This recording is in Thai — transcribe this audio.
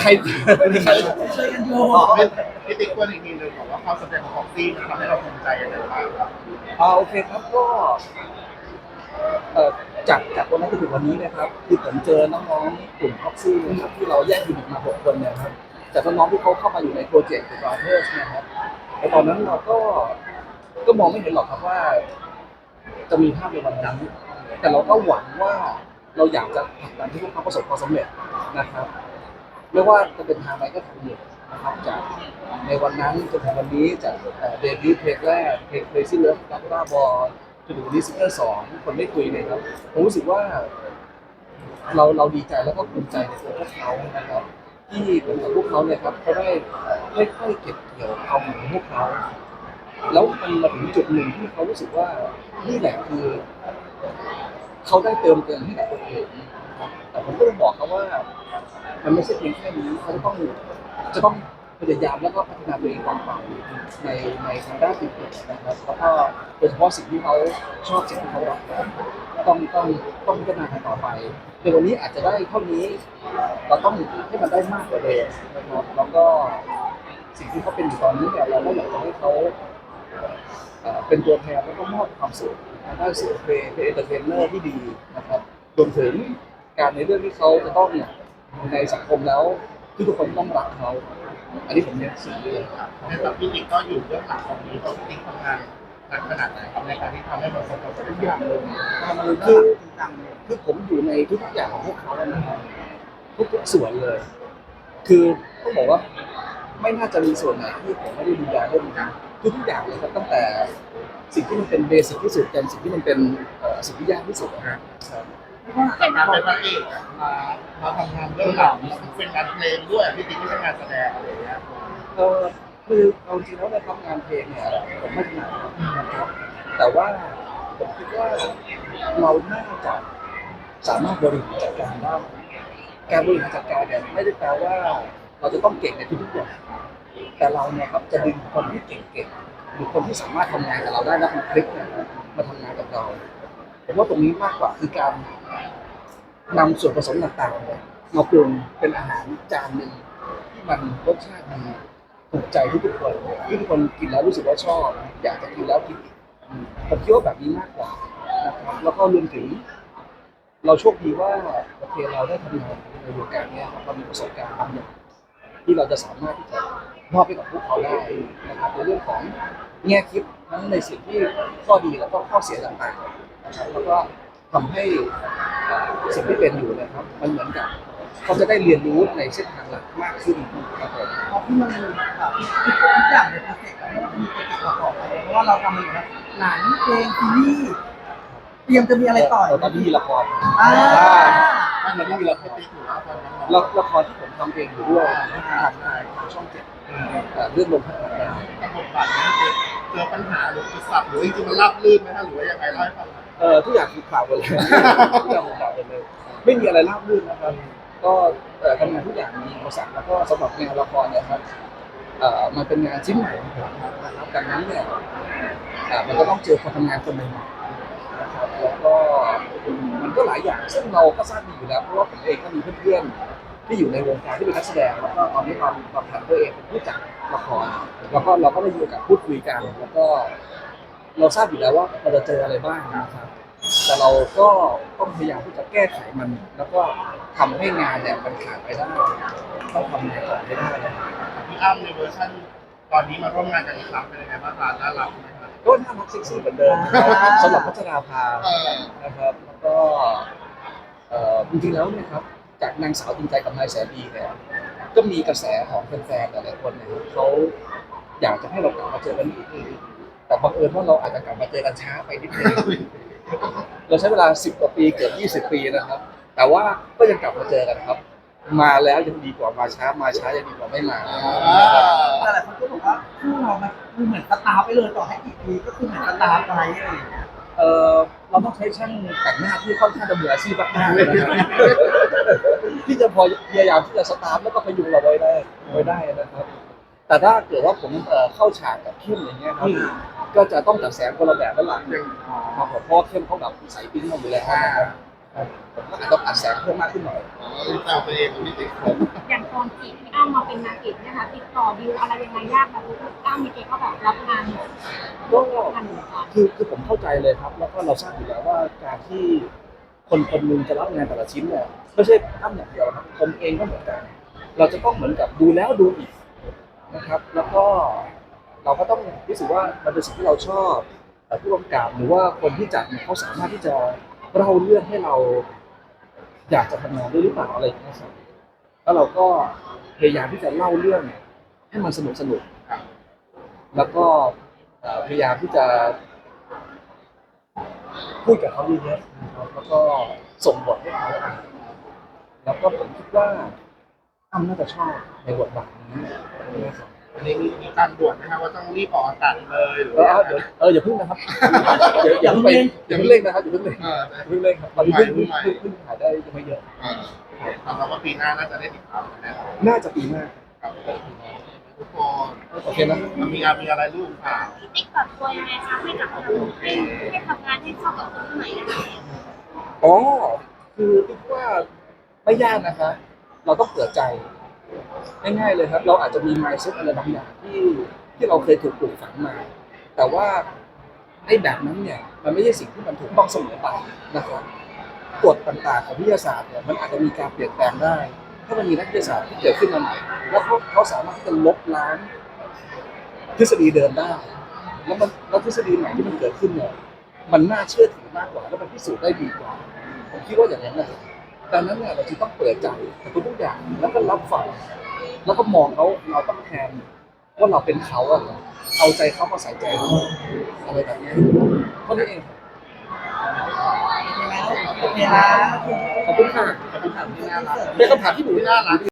ใครใครช่วยกันโยอ๋อพี่ติ๊กควรอีกทีหนึงบอกว่าความสำเร็จของฟ็อกซี่มันทำให้เราภูมิใจยังไงบ้างครับอ่าโอเคครับก็เอ่อจากจากวันนั้นจนถึงวันนี้นะครับคือผมเจอน้องๆกลุ่มพ็อกซี่นะครับที่เราแยกยูนิตมาหกคนเนี่ยครับจากน้องๆที่เขาเข้ามาอยู่ในโปรเจกต์ของเราเพิ่มนะครับแต่ตอนนั้นเราก็ก็มองไม่เห็นหรอกครับว่า จะมีภาพในวันนั้น แต่เราก็หวังว่าเราอยากจะผลักดันให้พวกเขาประสบความสำเร็จนะครับ ไม่ว่าจะเป็นทางไหนก็ทำอยู่นะครับจากในวันนั้นจนถึงวันนี้จากเดบิวต์เพลงแรกเพลง Crazy Love รักบ้าบอจนถึงวันนี้ซิงเกิลสองคนไม่คุยเนี่ยครับผมรู้สึกว่า เราเราดีใจแล้วก็ภูมิใจในตัวพวกเขานะครับที่เหมือนกับพวกเขาเนี่ยครับเขาได้ค่อยๆเก็บเกี่ยวความของพวกเขาแล้วมันมาถึงจุดหนึ่งที่เขารู้สึกว่านี่แหละคือ เขาได้เติมเต็มให้กับตัวเองนะครับแต่ผมก็ต้องบอกเขาว่า มันไม่ใช่เพียงแค่นี้เขาจะต้องจะต้องพยายามแล้วก็พัฒนาตัวเองต่อไปในในทางด้านอื่นๆนะครับแล้วก็โดยเฉพาะสิ่งที่เขาชอบสิ่งที่เขารักต้องต้องต้องพัฒนาต่อไปในวันนี้อาจจะได้เท่านี้เราต้องให้มันได้มากกว่าเดิมนะครับแล้วก็สิ่งที่เขาเป็นอยู่ตอนนี้เนี่ยเราก็อยากจะให้เขา เอ่อเป็นตัวแทนแล้วก็มอบความสุขทางด้านเสียงเพลงเป็นเอนเตอร์เทนเนอร์ที่ดีนะครับรวมถึงการในเรื่องที่เขาจะต้องเนี่ยในสังคมแล้วที่ทุกคนต้องรักเขาอันนี้ผมเน้นสิ่งนี้เลยครับในแบบพี่ติ๊กก็อยู่เบื้องหลังของนี้ตัวพี่ติ๊กทำงานหนักขนาดไหนครับในการที่ทำให้ประสบความสำเร็จทุกอย่างเลยคือคือผมอยู่ในทุกๆอย่างของพวกเขาแล้วนะครับทุกๆส่วนเลย คือต้องบอกว่า ไม่น่าจะมีส่วนไหนที่ผมไม่ได้ดูแลเรื่องนี้ ทุกๆอย่างเลยครับตั้งแต่สิ่งที่มันเป็นเบสิกที่สุดจนสิ่งที่มันเป็นเอ่อสิ่งที่ยากที่สุดนะครับจากการเป็นพระเอกอะมามาทำงานเบื้องหลังเป็นงานเพลงด้วยพี่ติ๊กไม่ใช่งานแสดงอะไรอย่างเงี้ยเออคือเอาจริงแล้วในทำงานเพลงเนี่ยผมไม่ถนัดนะครับ แต่ว่าผมคิดว่าเราน่าจะสามารถบริหารจัดการได้การบริหารจัดการเนี่ยไม่ได้แปลว่า เราจะต้องเก่งในทุกๆอย่าง แต่เราเนี่ยครับจะดึงคนที่เก่งๆหรือคนที่สามารถทำงานกับเราได้และมีคลิกเนี่ยมาทำงานกับเราผมว่าตรงนี้มากกว่าคือการนำส่วนผสมต่างๆเนี่ยมาปรุงเป็นอาหารจานหนึ่งที่มันรสชาติดีถูกใจทุกคนที่ทุกคนกินแล้วรู้สึกว่าชอบ อยากจะกินแล้วกินอีกผมคิดว่าแบบนี้มากกว่านะครับแล้วก็รวมถึง เราโชคดีว่าโอเคเราได้ทำงานในวงการเนี้ยครับเรามีประสบการณ์บางอย่างที่เราจะสามารถที่จะ มอบให้กับพวกเขาได้นะครับในเรื่องของแง่คิดทั้งในสิ่งที่ข้อดีแล้วก็ข้อเสียต่างๆนะครับแล้วก็ทำให้เอ่อสิ่งที่เป็นอยู่เนะครับ มันเหมือนกับเขาจะได้เรียนรู้ในเส้นทางหลักมากขึ้นครับผมเพราะที่มันมีแบบทุกอย่างในโปรเจกต์แล้วมันมีโปรเจกต์ประกอบไปเพราะว่าเราทำมาอยู่แล้วหนังเพลงซีรีส์เตรียมจะมีอะไรต่อตอนนี้มีละครอ่า มันไม่มีเราพี่ติ๊กอยู่แล้วตอนนั้นละละครที่ผมทำเองอยู่ด้วยทางทางช่องเจ็ดเอ่อเรื่องลงพัฒนาการกับบทบาทนี้เจอปัญหาหรืออุปสรรคหรือจริงๆมันราบลื่นไหมฮะหรือว่ายังไงเล่าให้ฟังหน่อยเอ่อทุกอย่างคือข่าวหมดเลย ทุกอย่างคือข่าวหมดเลย ไม่มีอะไรราบรื่นนะครับ ก็เอ่อทำงานทุกอย่างมีอุปสรรคแล้วก็สำหรับงานละครเนี่ยครับเอ่อมันเป็นงานชิ้นใหม่ของผมนะครับดังนั้นเนี่ยเอ่อมันก็ต้องเจอคนทำงานคนหนึ่งนะครับแล้ว ก็มันก็หลายอย่างซึ่งเราก็ทราบดีอยู่แล้วเพราะว่าผมเองก็มีเพื่อนๆที่อยู่ในวงการที่เป็นนักแสดงแล้วก็ตอนนี้เราเราทำตัวเองรู้จัดละครแล้วก็เราก็ได้มีโอกาสพูดคุยกัน แล้วก็เราทราบอยู่แล้วว่าเราจะเจออะไรบ้างนะครับ แต่เราก็ต้องพยายามที่จะแก้ไขมัน แล้วก็ทำให้งานเนี่ยมันผ่านไปได้ต้องทำงานต่อให้ได้ครับพี่อ้ำในเวอร์ชันตอนนี้มาร่วมงานกันอีกครั้งเป็นยังไงบ้างคะน่ารักไหมครับ ก็น่ารักเซ็กซี่เหมือนเดิมนะครับสำหรับพัชราภาเออนะครับแล้วก็เอ่อจริงๆแล้วเนี่ยครับจากนางสาวจริงใจกับนายแสนดีเนี่ยก็มีกระแสของแฟนๆหลายๆคนเนี่ยเขาอยากจะให้เรากลับมาเจอกันอีกแต่บังเอิญว่าเราอาจจะกลับมาเจอกันช้าไปนิดนึงเราใช้เวลา 10กว่าปีเกือบ20 ปีนะครับ แต่ว่าก็ยังกลับมาเจอกันครับ มาแล้วยังดีกว่ามาช้ามาช้ายังดีกว่าไม่มาแต่หลายคนก็บอกว่าคู่เรามันคือเหมือนสตาร์ฟไปเลยต่อให้กี่ปีก็คือเหมือนสตาร์ฟไปอะไรอย่างเงี้ยเออเราต้องใช้ช่างแต่งหน้าที่ค่อนข้างจะมืออาชีพมากๆเลยนะครับที่จะพอพยายามที่จะสตาร์ทแล้วก็พยุงเราไว้ได้ไว้ได้นะครับ แต่ถ้าเกิดว่าผมเอ่อเข้าฉากกับเข้มอย่างเงี้ยครับก็จะต้องจัดแสงคนละแบบแล้วล่ะยังครับผมเพราะว่าเข้มเขาแบบใส่ปิ้งมาอยู่แล้วนะครับผม ก็อาจจะอัดแสงเพิ่มมากขึ้นหน่อยอ๋อเป็นแซวตัวเองกับพี่ติ๊กผมอย่างตอนจีบพี่อ้ำมาเป็นนางเอกเนะคะติดต่อดิวอะไรยังไงยากนะพี่อ้ำมีเกก็แบบรับงานก็งานหนึ่งก่อนคือคือผมเข้าใจเลยครับ แล้วก็เราทราบอยู่แล้วว่าการที่คนคนหนึงจะรับงานแต่ละชิ้นเนี่ยไม่ใช่อ้ำอย่างเดียวครับผมเองก็เหมือนกัน เราจะต้องเหมือนกับดูแล้วดูอีกนะครับ แล้วก็เราก็ต้องรู้สึกว่ามันเป็นสิ่งที่เราชอบแต่ผู้กำกับหรือว่าคนที่จัดเนี่ยเขาสามารถที่จะ เล่าเรื่องให้เราอยากจะทำงานด้วยหรือเปล่าอะไรอย่างเงี้ยครับแล้วเราก็พยายามที่จะเล่าเรื่องให้มันสนุกสนุกครับ แล้วก็เอ่อพยายามที่จะ พูดกับเขาเยอะๆนะครับแล้วก็ส่งบทให้เขาอ่านแล้วก็ผมคิดว่าอ้ำน่าจะชอบในบทบาทนี้นะครับ อันนี้มีมีการด่วนนะครับว่าต้องรีบออกอากาศเลยหรือเออว่า เอาเดี๋ยวเอออย่าเพึ่งนะครับเดี๋ยวอย่าเพิ่งไปอย่าเพิ่งเร่งนะครับอย่าเพิ่งเร่งเอออย่าเพิ่งเร่งครับตอนนี้เพิ่งเพิ่งเพิ่งเพิ่งถ่ายได้ยังไม่เยอะ เออสำหรับว่าปีหน้าน่าจะได้ติดตามแน่นอนน่าจะปีหน้า ครับทุกคนโอเคนะ มันมีงานมีอะไรลูกข่าวพี่ติ๊กปรับตัวยังไงคะให้กับให้ให้ทำงานให้เข้ากับคนใหม่นะคะอ๋อ คือคิดว่าไม่ยากนะคะ เราต้องเปิดใจ ง่ายๆเลยครับ เราอาจจะมี mindset อะไรบางอย่างที่ที่เราเคยถูกปลูกฝังมา แต่ว่าไอ้แบบนั้นเนี่ยมันไม่ใช่สิ่งที่มันถูกต้องเสมอไปนะครับกฎต่างๆของวิทยาศาสตร์เนี่ยมันอาจจะมีการเปลี่ยนแปลงได้ ถ้ามันมีนักวิทยาศาสตร์ที่เกิดขึ้นมาใหม่ แล้วเขาเขาสามารถที่จะลบล้างทฤษฎีเดิมได้ แล้วมันแล้วทฤษฎีใหม่ที่มันเกิดขึ้นเนี่ยมันน่าเชื่อถือมากกว่า แล้วมันพิสูจน์ได้ดีกว่า ผมคิดว่าอย่างนั้นนะครับดังนั้นเนี่ยเราจึงต้องเปิดใจกับทุกอย่างแล้วก็รับฟัง แล้วก็มองเขาเราต้องแทนว่าเราเป็นเขาอะครับเอาใจเขามาใส่ใจเราอะไรแบบนี้เท่านี้เองครับโอเคนะขอบคุณค่ะขอบคุณถามที่น่ารักเป็นคำถามที่หนูที่น่ารัก